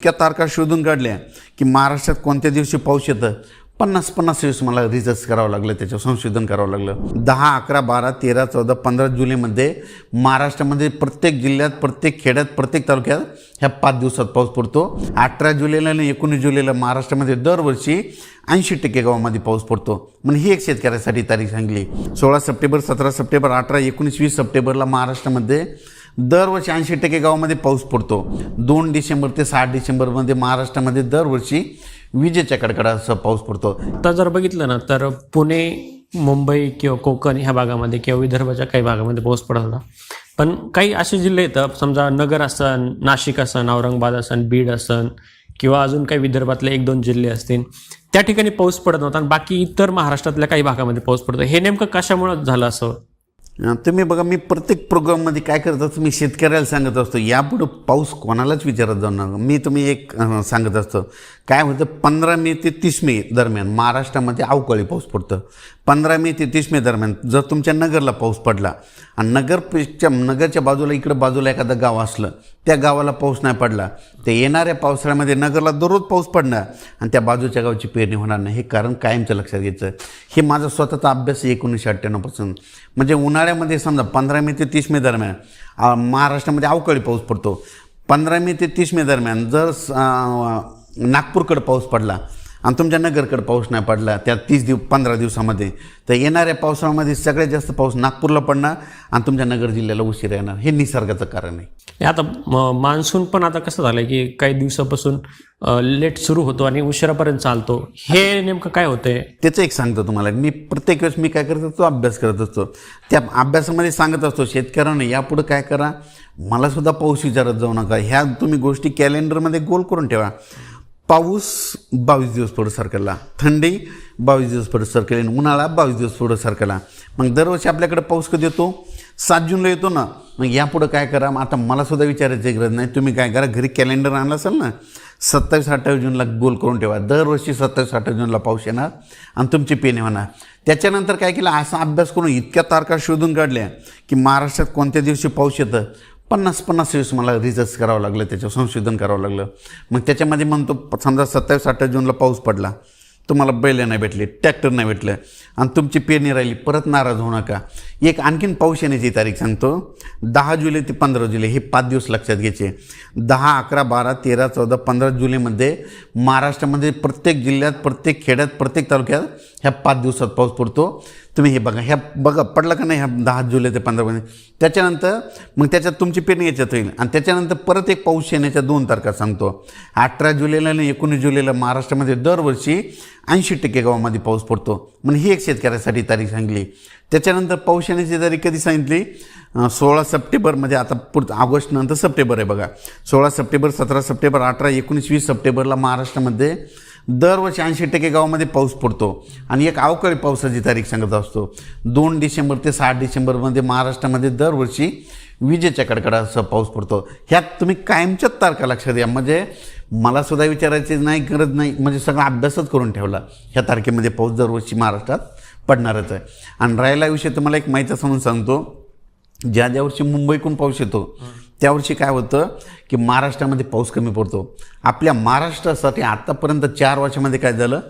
इतक्या तारखा शोधून काढल्या की महाराष्ट्रात कोणत्या दिवशी पाऊस येतं? पन्नास पन्नास दिवस मला रिसर्च करावं लागलं त्याच्यावर संशोधन करावं लागलं. दहा अकरा बारा तेरा चौदा पंधरा जुलैमध्ये महाराष्ट्रामध्ये प्रत्येक जिल्ह्यात प्रत्येक खेड्यात प्रत्येक तालुक्यात ह्या पाच दिवसात पाऊस पडतो. अठरा जुलैला आणि एकोणीस जुलैला महाराष्ट्रामध्ये दरवर्षी ऐंशी टक्के गावामध्ये पाऊस पडतो. म्हणजे ही एक शेतकऱ्यासाठी तारीख सांगली. सोळा सप्टेंबर सतरा सप्टेंबर अठरा एकोणीस वीस सप्टेंबरला महाराष्ट्रामध्ये दरवर्षी ऐंशी टक्के गावामध्ये पाऊस पडतो. दोन डिसेंबर ते सात डिसेंबरमध्ये महाराष्ट्रामध्ये दरवर्षी विजेच्या कडकडाचा पाऊस पडतो. आता जर बघितलं ना तर पुणे मुंबई किंवा कोकण ह्या भागामध्ये किंवा विदर्भाच्या काही भागामध्ये पाऊस पडत होता पण काही असे जिल्हे येतात समजा नगर असन नाशिक असन औरंगाबाद असन बीड असन किंवा अजून काही विदर्भातले एक दोन जिल्हे असतील त्या ठिकाणी पाऊस पडत नव्हता आणि बाकी इतर महाराष्ट्रातल्या काही भागामध्ये पाऊस पडतो. हे नेमकं कशामुळे झालं असं? तुम्ही बघा मी प्रत्येक प्रोग्राममध्ये काय करत असतो मी शेतकऱ्याला सांगत असतो यापुढं पाऊस कोणालाच विचारत जाऊ नका. मी तुम्ही एक सांगत असतो काय होतं पंधरा मे ते तीस मे दरम्यान महाराष्ट्रामध्ये अवकाळी पाऊस पडतं. पंधरा मे ते तीस मे दरम्यान जर तुमच्या नगरला पाऊस पडला आणि नगरच्या नगरच्या बाजूला इकडं बाजूला एखादं गाव असलं त्या गावाला पाऊस नाही पडला तर येणाऱ्या पावसाळ्यामध्ये नगरला दररोज पाऊस पडणार आणि त्या बाजूच्या गावची पेरणी होणार नाही. हे कारण कायमचं लक्षात घ्यायचं. हे माझा स्वतःचा अभ्यास एकोणीसशे अठ्ठ्याण्णवपासून म्हणजे उन्हाळ्यामध्ये समजा पंधरा मे ते तीस मे दरम्यान महाराष्ट्रामध्ये अवकाळी पाऊस पडतो. पंधरा मे ते तीस मे दरम्यान जर नागपूरकडे पाऊस पडला आणि तुमच्या नगरकडे पाऊस नाही पडला त्या तीस दिव पंधरा दिवसामध्ये. तर येणाऱ्या पावसाळ्यामध्ये सगळ्यात जास्त पाऊस नागपूरला पडणार आणि तुमच्या नगर जिल्ह्याला उशीर येणार. हे निसर्गाचं कारण आहे. हे आता मान्सून पण आता कसं झालं की काही दिवसापासून लेट सुरू होतो आणि उशिरापर्यंत चालतो. हे नेमकं काय होतंय? त्याचं एक सांगतो तुम्हाला. मी प्रत्येक वेळेस मी काय करत असतो? अभ्यास करत असतो. त्या अभ्यासामध्ये सांगत असतो शेतकऱ्यांना यापुढं काय करा? मला सुद्धा पाऊस विचारत जाऊ नका. ह्या तुम्ही गोष्टी कॅलेंडरमध्ये गोल करून ठेवा. पाऊस बावीस दिवस पुढं सरकला. थंडी बावीस दिवस पुढं सरकली. आणि उन्हाळा बावीस दिवस पुढं सरकला. मग दरवर्षी आपल्याकडे पाऊस कधी येतो? सात जूनला येतो ना. मग यापुढं काय करा? मग आता मला सुद्धा विचारायची गरज नाही. तुम्ही काय करा? घरी कॅलेंडर आणला असेल ना सत्तावीस अठ्ठावीस जूनला गोल करून ठेवा. दरवर्षी सत्तावीस अठ्ठावीस जूनला पाऊस येणार आणि तुमची पेने होणार. त्याच्यानंतर काय केलं? असा अभ्यास करून इतक्या तारखा शोधून काढल्या की महाराष्ट्रात कोणत्या दिवशी पाऊस येतं? पन्नास पन्नास दिवस मला रिसर्च करावं लागलं त्याच्यावर संशोधन करावं लागलं. मग त्याच्यामध्ये म्हणतो समजा सत्तावीस अठ्ठावीस जूनला पाऊस पडला तुम्हाला बैल नाही भेटले ट्रॅक्टर नाही भेटलं. आणि तुमची पेरणी राहिली परत नाराज होऊ नका. एक आणखीन पाऊस येण्याची तारीख सांगतो. दहा जुलै ते पंधरा जुलै हे पाच दिवस लक्षात घ्यायचे. दहा अकरा बारा तेरा चौदा पंधरा जुलैमध्ये महाराष्ट्रामध्ये प्रत्येक जिल्ह्यात प्रत्येक खेड्यात प्रत्येक तालुक्यात ह्या पाच दिवसात पाऊस पडतो. तुम्ही हे बघा. ह्या बघा पडला का नाही ह्या दहा जुलै ते पंधरामध्ये त्याच्यानंतर मग त्याच्यात तुमची पेरणी याच्यात होईल. आणि त्याच्यानंतर परत एक पाऊस येण्याच्या दोन तारखा सांगतो. अठरा जुलैला आणि एकोणीस जुलैला महाराष्ट्रामध्ये दरवर्षी ऐंशी टक्के गावामध्ये पाऊस पडतो. म्हणजे ही एक शेतकऱ्यासाठी तारीख सांगली. त्याच्यानंतर पाऊस येण्याची तारीख कधी सांगितली? सोळा सप्टेंबरमध्ये म्हणजे आता पुढचं ऑगस्ट नंतर सप्टेंबर आहे बघा. सोळा सप्टेंबर सतरा सप्टेंबर अठरा एकोणीस वीस सप्टेंबरला महाराष्ट्रामध्ये दरवर्षी ऐंशी टक्के गावामध्ये पाऊस पडतो. आणि एक अवकाळी पावसाची तारीख सांगत असतो. दोन डिसेंबर ते सात डिसेंबरमध्ये महाराष्ट्रामध्ये दरवर्षी विजेच्या कडकडासह पाऊस पडतो. ह्यात तुम्ही कायमच्याच तारखा लक्षात घ्या. म्हणजे मला सुद्धा विचारायची नाही गरज नाही. म्हणजे सगळा अभ्यासच करून ठेवला. ह्या तारखेमध्ये पाऊस दरवर्षी महाराष्ट्रात पडणारच आहे. आणि राहिला विषय तुम्हाला एक माहिती म्हणून सांगतो. ज्या ज्या वर्षी मुंबईकडून पाऊस येतो त्या वर्षी काय होतं की महाराष्ट्रामध्ये पाऊस कमी पडतो. आपल्या महाराष्ट्रासाठी आत्तापर्यंत चार वर्षामध्ये काय झालं?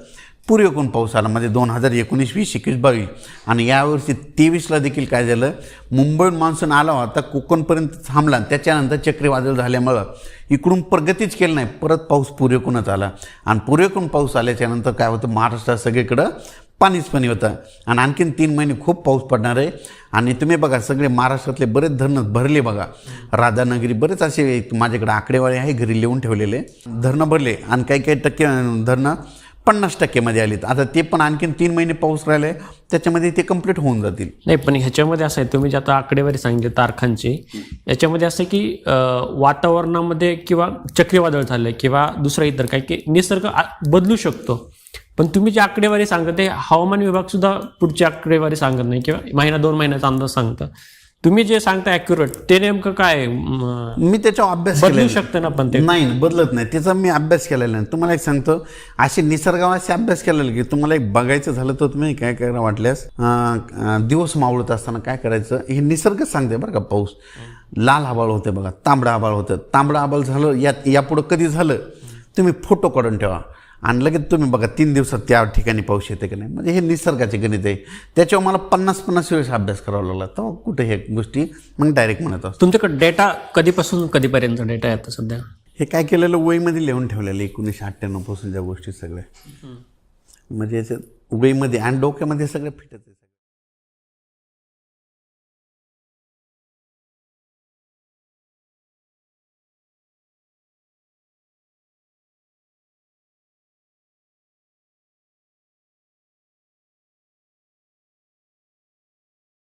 पूर्वेकडून पाऊस आला. म्हणजे दोन हजार एकोणीस वीस एकवीस बावीस. आणि यावर्षी तेवीसला देखील काय झालं? मुंबई मान्सून आला होता कोकणपर्यंत थांबला आणि त्याच्यानंतर चक्रीवादळ झाल्यामुळं इकडून प्रगतीच केली नाही. परत पाऊस पुरेकूनच आला. आणि पुरेकून पाऊस आल्याच्यानंतर काय होतं? महाराष्ट्रात सगळीकडं पाणीच पाणी होतं. आणि आणखीन तीन महिने खूप पाऊस पडणार आहे. आणि तुम्ही बघा सगळे महाराष्ट्रातले बरेच धरणं भरले बघा. राधानगरी बरेच असे माझ्याकडे आकडेवारी आहे घरी लिहून ठेवलेले. धरणं भरले. आणि काही काही टक्के धरणं पन्नास टक्केमध्ये आलीत. आता ते पण आणखीन तीन महिने पाऊस राहिले त्याच्यामध्ये ते कंप्लीट होऊन जातील. नाही पण ह्याच्यामध्ये असं आहे तुम्ही जे आता आकडेवारी सांगितले तारखांची याच्यामध्ये असं आहे की वातावरणामध्ये किंवा चक्रीवादळ झालं किंवा दुसरं इतर काही की निसर्ग बदलू शकतो. पण तुम्ही जी आकडेवारी सांगत ते हवामान विभाग सुद्धा पुढची आकडेवारी सांगत नाही किंवा महिना दोन महिन्याचा अंदाज सांगतं. तुम्ही जे सांगता ॲक्युरेट ते नेमकं काय म, त्याच्यावर अभ्यास बदलू शकतं ना पण ते. नाही बदलत नाही. त्याचा मी अभ्यास केलेला नाही तुम्हाला एक सांगतो असे निसर्गावाशी अभ्यास केलेला की तुम्हाला एक बघायचं झालं तर तुम्ही काय करा वाटल्यास दिवस मावळत असताना काय करायचं हे निसर्गच सांगते बरं का पाऊस. लाल आबाळ होते बघा तांबडा आबाळ होतं. तांबडा आबाळ झालं या यापुढं कधी झालं तुम्ही फोटो काढून ठेवा. आणि लगेच तुम्ही बघा तीन दिवसात त्या ठिकाणी पाऊस येते की नाही? म्हणजे हे निसर्गाचे गणित आहे. त्याच्यावर मला पन्नास पन्नास वेळेस अभ्यास करावा लागला. तेव्हा कुठे हे गोष्टी मग डायरेक्ट म्हणत असतो. तुमच्याकडे डेटा कधीपासून कधीपर्यंत डेटा आहे आता सध्या? हे काय केलेलं वहीमध्ये लिहून ठेवलेलं एकोणीसशे अठ्ठ्याण्णवपासून ज्या गोष्टी सगळ्या. म्हणजे याच्यात वहीमध्ये आणि डोक्यामध्ये सगळं फिटत आहे.